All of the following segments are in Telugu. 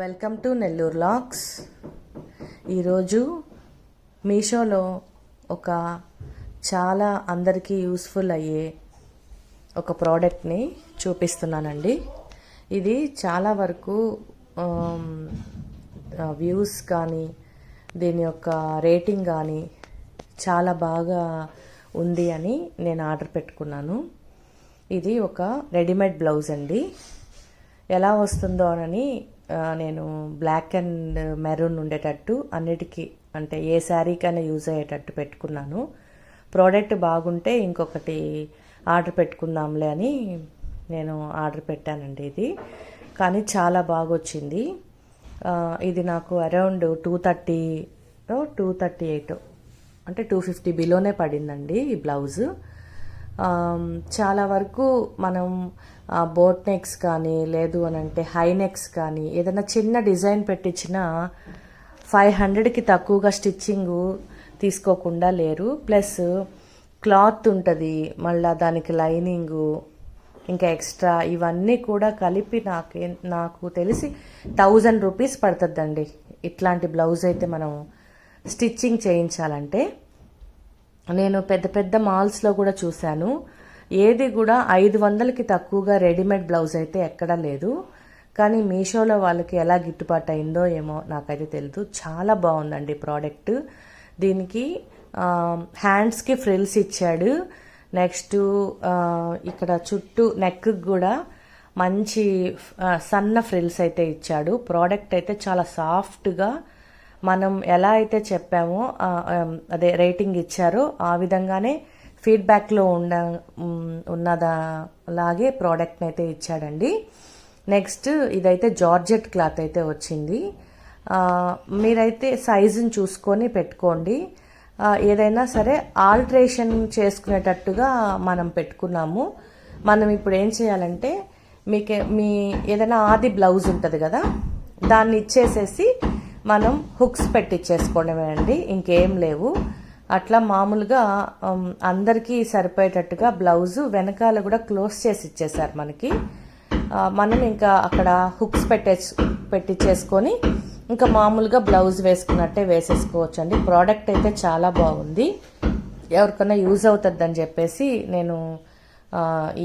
వెల్కమ్ టు నెల్లూరు లాక్స్ ఈరోజు మీషోలో ఒక చాలా అందరికీ యూస్ఫుల్ అయ్యే ఒక ప్రోడక్ట్ని చూపిస్తున్నానండి. ఇది చాలా వరకు um, వ్యూస్ కానీ దీని యొక్క రేటింగ్ కానీ చాలా బాగా ఉంది అని నేను ఆర్డర్ పెట్టుకున్నాను. ఇది ఒక రెడీమేడ్ బ్లౌజ్ అండి. ఎలా వస్తుందో అని నేను బ్లాక్ అండ్ మెరూన్ ఉండేటట్టు అన్నిటికీ అంటే ఏ శారీకైనా యూజ్ అయ్యేటట్టు పెట్టుకున్నాను. ప్రోడక్ట్ బాగుంటే ఇంకొకటి ఆర్డర్ పెట్టుకుందాంలే అని నేను ఆర్డర్ పెట్టానండి ఇది. కానీ చాలా బాగా వచ్చింది ఇది నాకు around two thirty two thirty eight అంటే టూ ఫిఫ్టీ బిలోనే పడిందండి ఈ బ్లౌజ్ చాలా వరకు మనం బోట్ నెక్స్ కానీ లేదు అని అంటే హై నెక్స్ కానీ ఏదైనా చిన్న డిజైన్ పెట్టించిన ఫైవ్ హండ్రెడ్కి తక్కువగా స్టిచ్చింగ్ తీసుకోకుండా లేరు. ప్లస్ క్లాత్ ఉంటుంది మళ్ళీ దానికి లైనింగు ఇంకా ఎక్స్ట్రా ఇవన్నీ కూడా కలిపి నాకు నాకు తెలిసి థౌజండ్ రూపీస్ పడుతుందండి. ఇట్లాంటి బ్లౌజ్ అయితే మనం స్టిచ్చింగ్ చేయించాలంటే. నేను పెద్ద పెద్ద మాల్స్లో కూడా చూశాను. ఏది కూడా ఐదు వందలకి తక్కువగా రెడీమేడ్ బ్లౌజ్ అయితే ఎక్కడా లేదు. కానీ మీషోలో వాళ్ళకి ఎలా గిట్టుబాటు అయిందో ఏమో నాకైతే తెలియదు చాలా బాగుందండి ప్రోడక్ట్ దీనికి హ్యాండ్స్కి ఫ్రిల్స్ ఇచ్చాడు. నెక్స్ట్ ఇక్కడ చుట్టూ నెక్కి కూడా మంచి సన్న ఫ్రిల్స్ అయితే ఇచ్చాడు. ప్రోడక్ట్ అయితే చాలా సాఫ్ట్గా మనం ఎలా అయితే చెప్పామో అదే రేటింగ్ ఇచ్చారో ఆ విధంగానే ఫీడ్బ్యాక్లో ఉండ ఉన్నదా లాగే ప్రోడక్ట్ని అయితే ఇచ్చాడండి. నెక్స్ట్ ఇదైతే జార్జెట్ క్లాత్ అయితే వచ్చింది. మీరైతే సైజుని చూసుకొని పెట్టుకోండి. ఏదైనా సరే ఆల్ట్రేషన్ చేసుకునేటట్టుగా మనం పెట్టుకున్నాము. మనం ఇప్పుడు ఏం చేయాలంటే మీకు మీ ఏదైనా ఆది బ్లౌజ్ ఉంటుంది కదా దాన్ని ఇచ్చేసేసి మనం హుక్స్ పెట్టిచ్చేసుకోవడమే అండి ఇంకేం లేవు. అట్లా మామూలుగా అందరికీ సరిపోయేటట్టుగా బ్లౌజు వెనకాల కూడా క్లోజ్ చేసి ఇచ్చేసారు మనకి. మనం ఇంకా అక్కడ హుక్స్ పెట్టేసి పెట్టించేసుకొని ఇంకా మామూలుగా బ్లౌజ్ వేసుకున్నట్టే వేసేసుకోవచ్చు అండి ప్రోడక్ట్ అయితే చాలా బాగుంది. ఎవరికైనా యూజ్ అవుతుందని చెప్పేసి నేను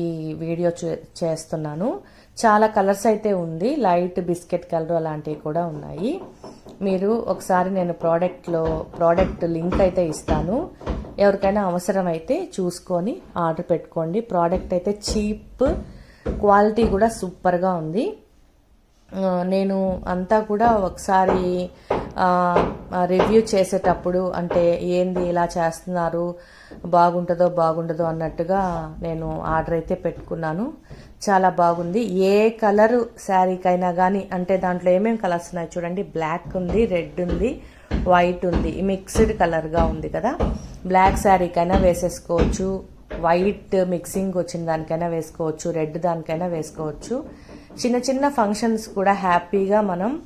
ఈ వీడియో చేస్తున్నాను. చాలా కలర్స్ అయితే ఉంది. లైట్ బిస్కెట్ కలర్ అలాంటివి కూడా ఉన్నాయి. మీరు ఒకసారి నేను ప్రోడక్ట్లో ప్రోడక్ట్ లింక్ అయితే ఇస్తాను. ఎవరికైనా అవసరమైతే చూసుకొని ఆర్డర్ పెట్టుకోండి. ప్రోడక్ట్ అయితే చీప్ క్వాలిటీ కూడా సూపర్గా ఉంది. నేను అంతా కూడా ఒకసారి రివ్యూ చేసేటప్పుడు అంటే ఏంది ఇలా చేస్తున్నారు బాగుంటుందో బాగుండదో అన్నట్టుగా నేను ఆర్డర్ అయితే పెట్టుకున్నాను. చాలా బాగుంది. ఏ కలరు శారీకైనా కానీ అంటే దాంట్లో ఏమేమి కలర్స్ ఉన్నాయి చూడండి. బ్లాక్ ఉంది రెడ్ ఉంది వైట్ ఉంది. మిక్స్డ్ కలర్గా ఉంది కదా. బ్లాక్ శారీకైనా వేసేసుకోవచ్చు. వైట్ మిక్సింగ్ వచ్చిన దానికైనా వేసుకోవచ్చు. రెడ్ దానికైనా వేసుకోవచ్చు. చిన్న చిన్న ఫంక్షన్స్ కూడా హ్యాపీగా మనం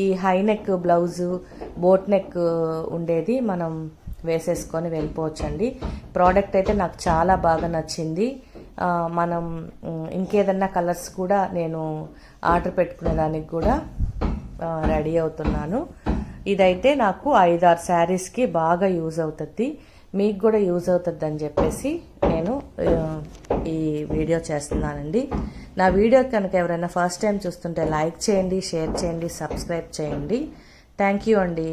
ఈ high neck blouse boat neck ఉండేది మనం వేసేసుకొని వెళ్ళిపోవచ్చండి. ప్రోడక్ట్ అయితే నాకు చాలా బాగా నచ్చింది. మనం ఇంకేదన్నా కలర్స్ కూడా నేను ఆర్డర్ పెట్టుకునే దానికి కూడా రెడీ అవుతున్నాను. ఇదైతే నాకు ఐదారు శారీస్కి బాగా యూజ్ అవుతుంది. మీకు కూడా యూజ్ అవుతుంది అని చెప్పేసి నేను ఈ వీడియో చేస్తున్నానండి. నా వీడియో కనుక ఎవరైనా ఫస్ట్ టైం చూస్తుంటే లైక్ చేయండి షేర్ చేయండి సబ్స్క్రైబ్ చేయండి. థ్యాంక్ యూ అండి.